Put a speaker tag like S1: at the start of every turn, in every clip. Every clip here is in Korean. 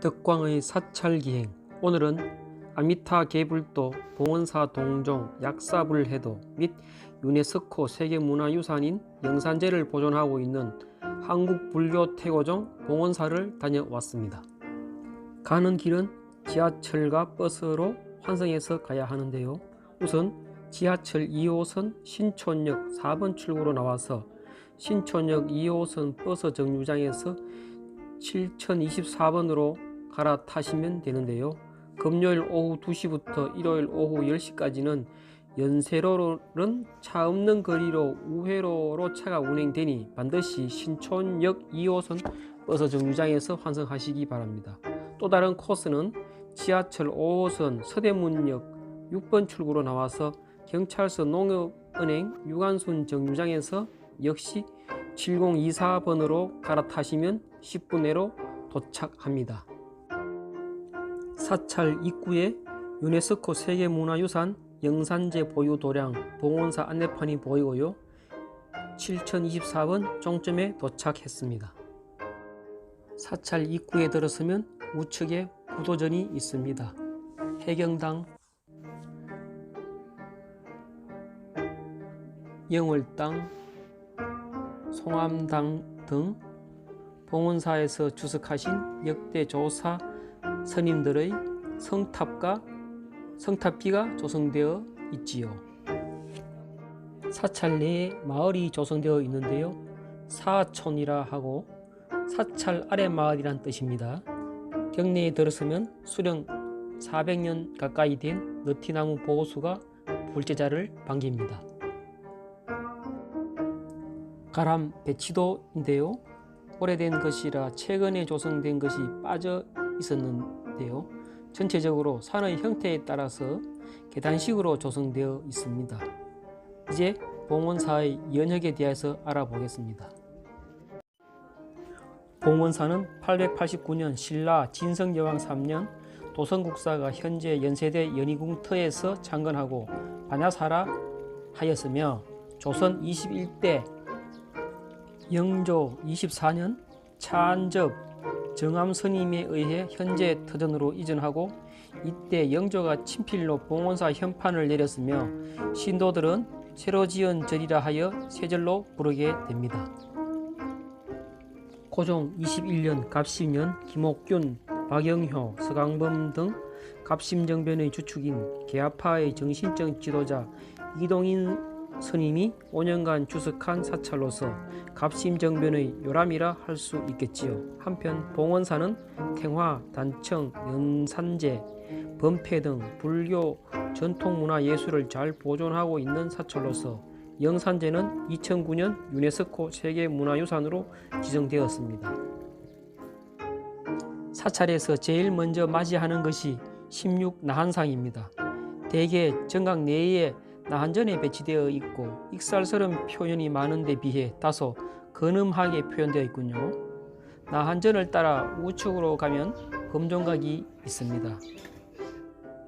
S1: 덕광의 사찰기행 오늘은 아미타 개불도 봉원사 동종 약사불해도 및 유네스코 세계문화유산인 영산제를 보존하고 있는 한국불교태고종 봉원사를 다녀왔습니다. 가는 길은 지하철과 버스로 환승해서 가야 하는데요. 우선 지하철 2호선 신촌역 4번 출구로 나와서 신촌역 2호선 버스 정류장에서 7024번으로 갈아타시면 되는데요. 금요일 오후 2시부터 일요일 오후 10시까지는 연세로는 차 없는 거리로 우회로로 차가 운행되니 반드시 신촌역 2호선 버스 정류장에서 환승하시기 바랍니다. 또 다른 코스는 지하철 5호선 서대문역 6번 출구로 나와서 경찰서 농업은행 유관순 정류장에서 역시 7024번으로 갈아타시면 10분 내로 도착합니다. 사찰 입구에 유네스코 세계문화유산 영산제 보유 도량 봉원사 안내판이 보이고요. 7024번 종점에 도착했습니다. 사찰 입구에 들어서면 우측에 부도전이 있습니다. 해경당, 영월당, 송암당 등 봉원사에서 주석하신 역대 조사 스님들의 성탑과 성탑비가 조성되어 있지요. 사찰 내에 마을이 조성되어 있는데요. 사촌이라 하고 사찰 아래 마을이란 뜻입니다. 경내에 들어서면 수령 400년 가까이 된 느티나무 보호수가 불제자를 반깁니다. 가람 배치도인데요. 오래된 것이라 최근에 조성된 것이 빠져 있었는데요. 전체적으로 산의 형태에 따라서 계단식으로 조성되어 있습니다. 이제 봉원사의 연혁에 대해서 알아보겠습니다. 봉원사는 889년 신라 진성여왕 3년 도성국사가 현재 연세대 연희궁터에서 창건하고 반야사라 하였으며 조선 21대 영조 24년 차안접 정암 스님에 의해 현재 터전으로 이전하고 이때 영조가 친필로 봉원사 현판을 내렸으며 신도들은 새로 지은 절이라 하여 세절로 부르게 됩니다. 고종 21년 갑신년 김옥균, 박영효, 서강범 등 갑심정변의 주축인 개화파의 정신적 지도자 이동인 스님이 5년간 주석한 사찰로서 갑심정변의 요람이라 할 수 있겠지요. 한편 봉원사는 탱화, 단청, 연산제, 범패 등 불교 전통문화 예술을 잘 보존하고 있는 사찰로서 영산제는 2009년 유네스코 세계문화유산으로 지정되었습니다. 사찰에서 제일 먼저 맞이하는 것이 16 나한상입니다. 대개 정각 내에 나한전에 배치되어 있고 익살스러운 표현이 많은 데 비해 다소 근엄하게 표현되어 있군요. 나한전을 따라 우측으로 가면 검정각이 있습니다.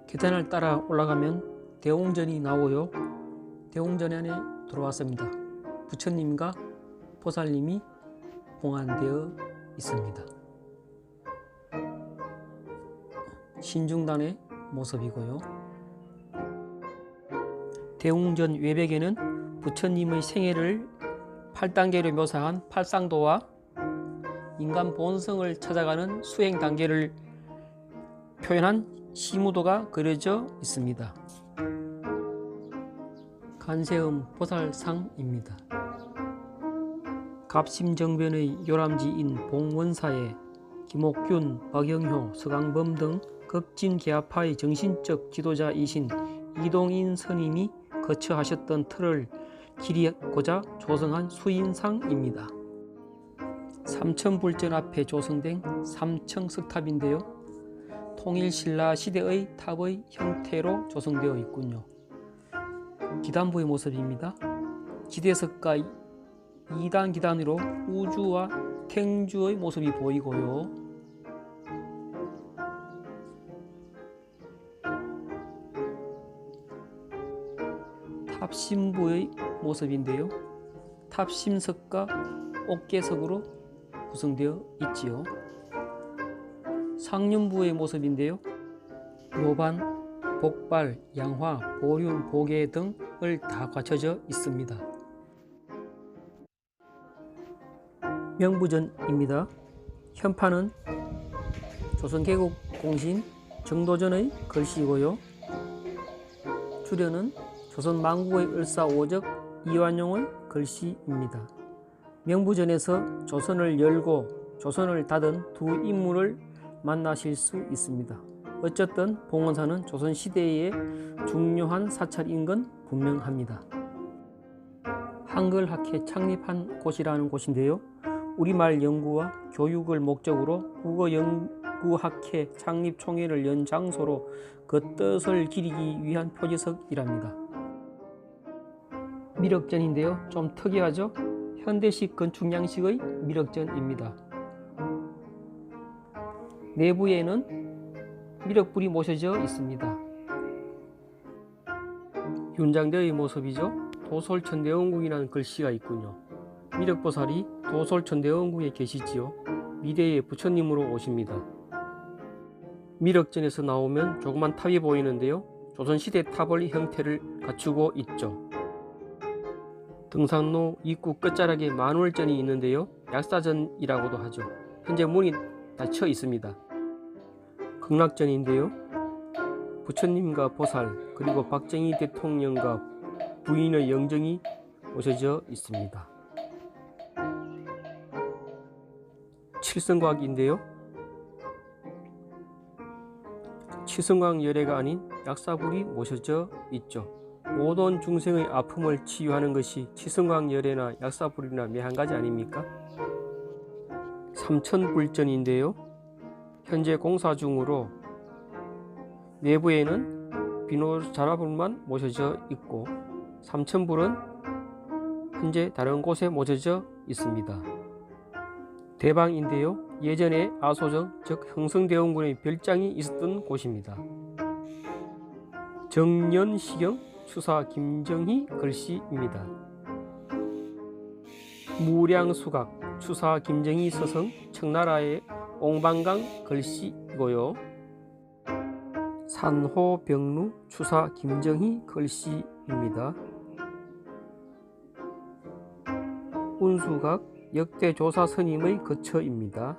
S1: 계단을 따라 올라가면 대웅전이 나오요. 대웅전 안에 들어왔습니다. 부처님과 보살님이 봉안되어 있습니다. 신중단의 모습이고요. 대웅전 외벽에는 부처님의 생애를 8단계로 묘사한 팔상도와 인간 본성을 찾아가는 수행 단계를 표현한 시무도가 그려져 있습니다. 간세음 보살상입니다. 갑심정변의 요람지인 봉원사에 김옥균, 박영효, 서강범 등 급진개화파의 정신적 지도자이신 이동인 스님이 거처하셨던 틀을 기리고자 조성한 수인상입니다. 삼천불전 앞에 조성된 삼청석탑인데요. 통일신라 시대의 탑의 형태로 조성되어 있군요. 기단부의 모습입니다. 기대석과 2단 기단으로 우주와 탱주의 모습이 보이고요. 탑신부의 모습인데요. 탑심석과 옥계석으로 구성되어 있지요. 상륜부의 모습인데요. 노반, 복발, 양화, 보륜, 보계 등을 다 갖춰져 있습니다. 명부전입니다. 현판은 조선개국 공신 정도전의 글씨고요. 주련은 조선 만국의 을사오적 이완용의 글씨입니다. 명부전에서 조선을 열고 조선을 닫은 두 인물을 만나실 수 있습니다. 어쨌든 봉원사는 조선 시대의 중요한 사찰인 건 분명합니다. 한글학회 창립한 곳이라는 곳인데요. 우리말 연구와 교육을 목적으로 국어 연구학회 창립 총회를 연 장소로 그 뜻을 기리기 위한 표지석이랍니다. 미륵전인데요. 좀 특이하죠? 현대식 건축 양식의 미륵전입니다. 내부에는 미륵불이 모셔져 있습니다. 윤장대의 모습이죠. 도솔천대원궁이라는 글씨가 있군요. 미륵보살이 도솔천대원궁에 계시지요. 미래의 부처님으로 오십니다. 미륵전에서 나오면 조그만 탑이 보이는데요. 조선시대 탑의 형태를 갖추고 있죠. 등산로 입구 끝자락에 만월전이 있는데요. 약사전이라고도 하죠. 현재 문이 닫혀 있습니다. 극락전인데요. 부처님과 보살 그리고 박정희 대통령과 부인의 영정이 모셔져 있습니다. 칠성곽인데요. 칠성곽 열애가 아닌 약사불이 모셔져 있죠. 모든 중생의 아픔을 치유하는 것이 칠성광 열애나 약사불이나 매한 가지 아닙니까? 삼천불전인데요. 현재 공사 중으로 내부에는 비노 자라불만 모셔져 있고 삼천불은 현재 다른 곳에 모셔져 있습니다. 대방인데요. 예전에 아소정 즉 흥성대원군의 별장이 있었던 곳입니다. 정년시경 추사 김정희 글씨입니다. 무량수각 추사 김정희 서성 청나라의 옹방강 글씨이고요. 산호병루 추사 김정희 글씨입니다. 운수각 역대 조사 스님의 거처입니다.